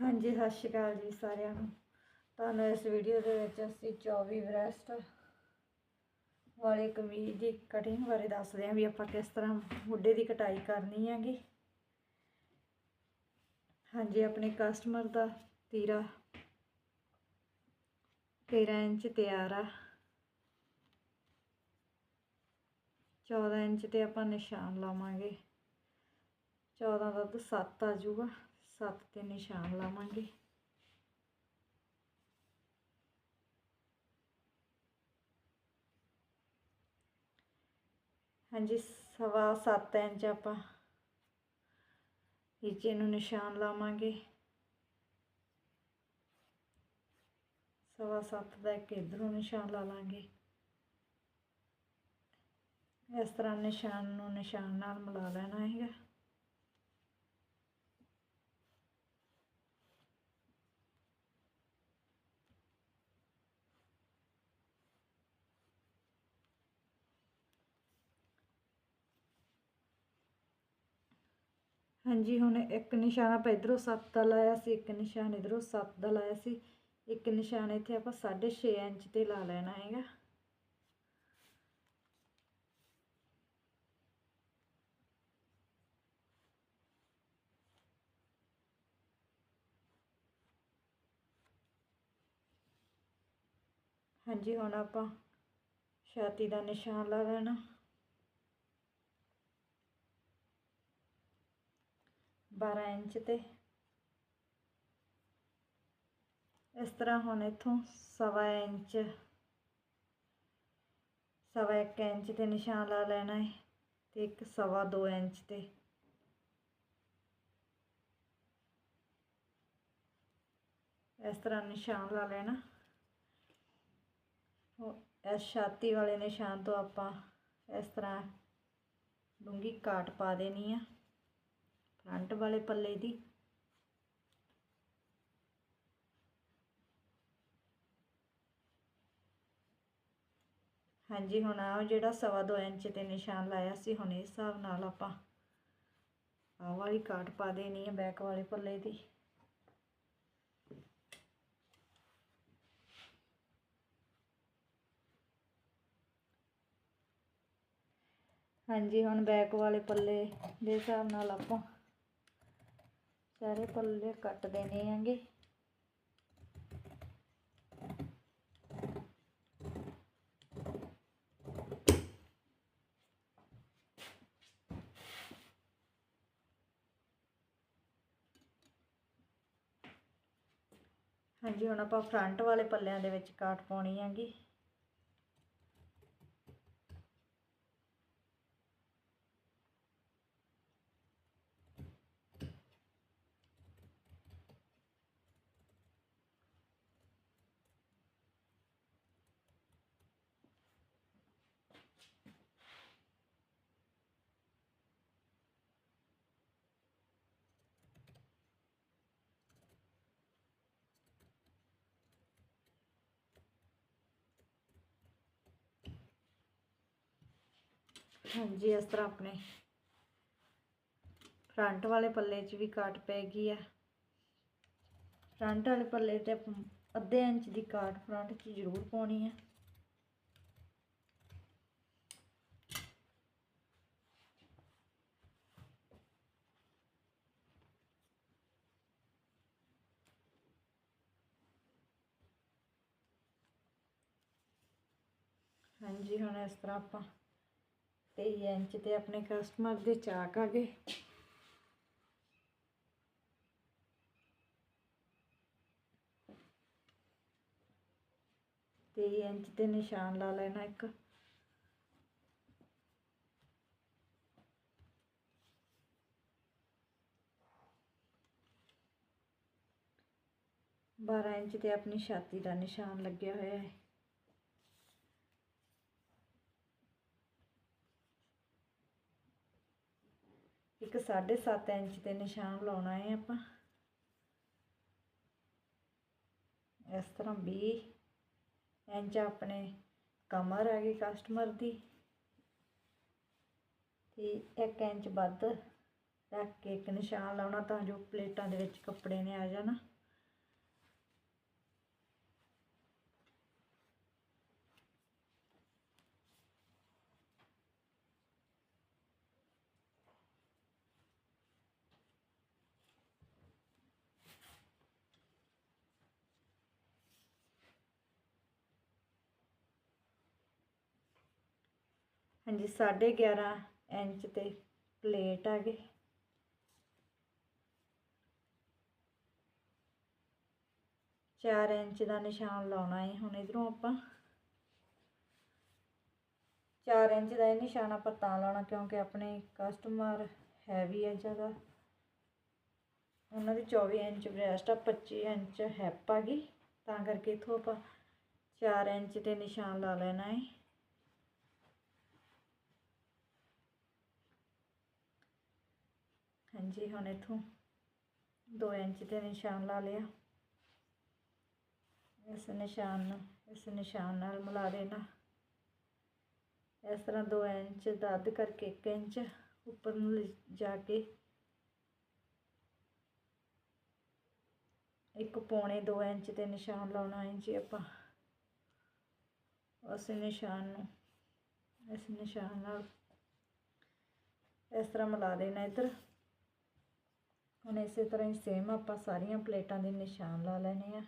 ਹਾਂਜੀ, ਸਤਿ ਸ਼੍ਰੀ ਅਕਾਲ ਜੀ ਸਾਰਿਆਂ ਨੂੰ। ਤੁਹਾਨੂੰ ਇਸ ਵੀਡੀਓ ਦੇ ਵਿੱਚ ਅਸੀਂ 24 ਬ੍ਰੈਸਟ ਵਾਲੇ ਕਮੀਜ਼ ਦੀ ਕਟਿੰਗ ਬਾਰੇ ਦੱਸਦੇ ਹਾਂ ਵੀ ਆਪਾਂ ਕਿਸ ਤਰ੍ਹਾਂ ਮੁੱਢੇ ਦੀ ਕਟਾਈ ਕਰਨੀ ਹੈਗੀ। ਹਾਂਜੀ, ਆਪਣੇ ਕਸਟਮਰ ਦਾ ਤੀਰਾ 13 ਇੰਚ ਤਿਆਰ ਆ। 14 ਇੰਚ ਤੇ ਆਪਾਂ ਨਿਸ਼ਾਨ ਲਾਵਾਂਗੇ। 14 ਦਾ ਤਾਂ 7 ਆ ਜਾਊਗਾ 7 ਤੇ ਨਿਸ਼ਾਨ ਲਾਵਾਂਗੇ। ਹਾਂਜੀ, ਸਵਾ 7 ਇੰਚ ਆਪਾਂ ਨੀਚੇ ਨੂੰ ਨਿਸ਼ਾਨ ਲਾਵਾਂਗੇ। ਸਵਾ 7 ਦਾ ਇੱਕ ਇਧਰੋਂ ਨਿਸ਼ਾਨ ਲਾ ਲਾਂਗੇ। ਇਸ ਤਰ੍ਹਾਂ ਨਿਸ਼ਾਨ ਨੂੰ ਨਿਸ਼ਾਨ ਨਾਲ ਮਿਲਾ ਲੈਣਾ ਹੈਗਾ। ਹਾਂਜੀ, ਹੁਣ ਇੱਕ ਨਿਸ਼ਾਨ ਆਪਾਂ ਇਧਰੋਂ 7 ਦਾ ਲਾਇਆ ਸੀ, ਇੱਕ ਨਿਸ਼ਾਨ ਇਧਰੋਂ 7 ਦਾ ਲਾਇਆ ਸੀ। ਇੱਕ ਨਿਸ਼ਾਨ ਇੱਥੇ ਆਪਾਂ 6.5 ਇੰਚ ਤੇ ਲਾ ਲੈਣਾ ਹੈਗਾ। ਹਾਂਜੀ, ਹੁਣ ਆਪਾਂ ਛਾਤੀ ਦਾ ਨਿਸ਼ਾਨ ਲਾ ਲੈਣਾ। ਬਾਰਾਂ ਇੰਚ ਤੇ ਇਸ ਤਰ੍ਹਾਂ ਹੁਣ ਇੱਥੋਂ ਸਵਾ ਇੰਚ ਸਵਾ ਇੱਕ ਇੰਚ ਤੇ ਨਿਸ਼ਾਨ ਲਾ ਲੈਣਾ ਹੈ ਤੇ ਇੱਕ ਸਵਾ ਦੋ ਇੰਚ ਤੇ ਇਸ ਤਰ੍ਹਾਂ ਨਿਸ਼ਾਨ ਲਾ ਲੈਣਾ ਇਸ ਛਾਤੀ ਵਾਲੇ ਨਿਸ਼ਾਨ ਤੋਂ ਆਪਾਂ ਇਸ ਤਰ੍ਹਾਂ ਡੂੰਗੀ ਕਾਟ ਪਾ ਦੇਣੀ ਆ ਫਰੰਟ ਵਾਲੇ ਪੱਲੇ ਦੀ। ਹਾਂਜੀ, ਹੁਣ ਆ ਜਿਹੜਾ ਸਵਾ ਦੋ ਇੰਚ ਤੇ ਨਿਸ਼ਾਨ ਲਾਇਆ ਸੀ, ਹੁਣ ਇਸ ਹਿਸਾਬ ਨਾਲ ਆਪਾਂ ਆਹ ਵਾਲੀ ਕਾਟ ਪਾ ਦੇਣੀ ਹੈ ਬੈਕ ਵਾਲੇ ਪੱਲੇ ਦੀ। ਹਾਂਜੀ, ਹੁਣ ਬੈਕ ਵਾਲੇ ਪੱਲੇ ਦੇ ਹਿਸਾਬ ਨਾਲ ਆਪਾਂ ਸਾਰੇ ਪੱਲੇ ਕੱਟ ਦੇਣੇ ਹੈਗੇ। ਹਾਂਜੀ, ਹੁਣ ਆਪਾਂ ਫਰੰਟ ਵਾਲੇ ਪੱਲਿਆਂ ਦੇ ਵਿੱਚ ਕਾਟ ਪਾਉਣੀ ਹੈਗੀ। ਹਾਂਜੀ, ਇਸ ਤਰ੍ਹਾਂ ਆਪਣੇ ਫਰੰਟ ਵਾਲੇ ਪੱਲੇ 'ਚ ਵੀ ਕਾਟ ਪੈ ਗਈ ਹੈ ਫਰੰਟ ਵਾਲੇ ਪੱਲੇ ਤੇ ਅੱਧੇ ਇੰਚ ਦੀ ਕਾਟ ਫਰੰਟ 'ਚ ਜ਼ਰੂਰ ਪਾਉਣੀ ਹੈ ਹਾਂਜੀ, ਹੁਣ ਇਸ ਤਰ੍ਹਾਂ ਆਪਾਂ 23 ਇੰਚ ਤੇ ਆਪਣੇ ਕਸਟਮਰ ਦੇ ਚਾਕ ਆ ਗਏ। ਤੇਈ ਇੰਚ ਤੇ ਨਿਸ਼ਾਨ ਲਾ ਲੈਣਾ ਇੱਕ। ਬਾਰਾਂ ਇੰਚ ਤੇ ਆਪਣੀ ਛਾਤੀ ਦਾ ਨਿਸ਼ਾਨ ਲੱਗਿਆ ਹੋਇਆ ਹੈ। ਇੱਕ 7.5 ਇੰਚ ਤੇ ਨਿਸ਼ਾਨ ਲਾਉਣਾ ਹੈ ਆਪਾਂ। ਇਸ ਤਰ੍ਹਾਂ 20 ਇੰਚ ਆਪਣੇ ਕਮਰ ਹੈਗੀ ਕਸਟਮਰ ਦੀ ਤੇ 1 ਇੰਚ ਵੱਧ ਰੱਖ ਕੇ ਇੱਕ ਨਿਸ਼ਾਨ ਲਾਉਣਾ ਤਾਂ ਜੋ ਪਲੇਟਾਂ ਦੇ ਵਿੱਚ ਕੱਪੜੇ ਨੇ ਆ ਜਾਣਾ। ਹਾਂਜੀ 11.5 ਇੰਚ ਤੇ ਪਲੇਟ ਆ ਗਈ। ਚਾਰ ਇੰਚ ਦਾ ਨਿਸ਼ਾਨ ਲਾਉਣਾ ਹੈ ਹੁਣ ਇਧਰੋਂ ਆਪਾਂ। 4 ਇੰਚ ਦਾ ਇਹ ਨਿਸ਼ਾਨ ਆਪਾਂ ਤਾਂ ਲਾਉਣਾ ਕਿਉਂਕਿ ਆਪਣੇ ਕਸਟਮਰ ਹੈਵੀ ਹੈ ਜ਼ਿਆਦਾ। ਉਹਨਾਂ ਦੀ 24 ਇੰਚ ਬ੍ਰੈਸਟ ਆ 25 ਇੰਚ ਹੈਪ ਆ ਗਈ। ਤਾਂ ਕਰਕੇ ਇਥੋਂ ਆਪਾਂ 4 ਇੰਚ ਤੇ ਨਿਸ਼ਾਨ ਲਾ ਲੈਣਾ ਹੈ ਹਾਂਜੀ, ਹੁਣ ਇਥੋਂ 2 ਇੰਚ ਤੇ ਨਿਸ਼ਾਨ ਲਾ ਲਿਆ ਇਸ ਨਿਸ਼ਾਨ ਨੂੰ, ਇਸ ਨਿਸ਼ਾਨ ਨਾਲ ਮਿਲਾ ਦੇਣਾ। ਇਸ ਤਰ੍ਹਾਂ 2 ਇੰਚ ਦਾ ਅੱਧ ਕਰਕੇ 1 ਇੰਚ ਉੱਪਰ ਨੂੰ ਲਿ- ਜਾ ਕੇ ਇੱਕ ਪੌਣੇ 2 ਇੰਚ ਤੇ ਨਿਸ਼ਾਨ ਲਾਉਣਾ ਹੈ ਜੀ ਆਪਾਂ। ਉਸ ਨਿਸ਼ਾਨ ਨੂੰ, ਇਸ ਨਿਸ਼ਾਨ ਨਾਲ ਇਸ ਤਰ੍ਹਾਂ ਮਿਲਾ ਦੇਣਾ ਇੱਧਰ। ਹੁਣ ਇਸੇ ਤਰ੍ਹਾਂ ਹੀ ਸੇਮ ਆਪਾਂ ਸਾਰੀਆਂ ਪਲੇਟਾਂ ਦੇ ਨਿਸ਼ਾਨ ਲਾ ਲੈਣੇ ਆ।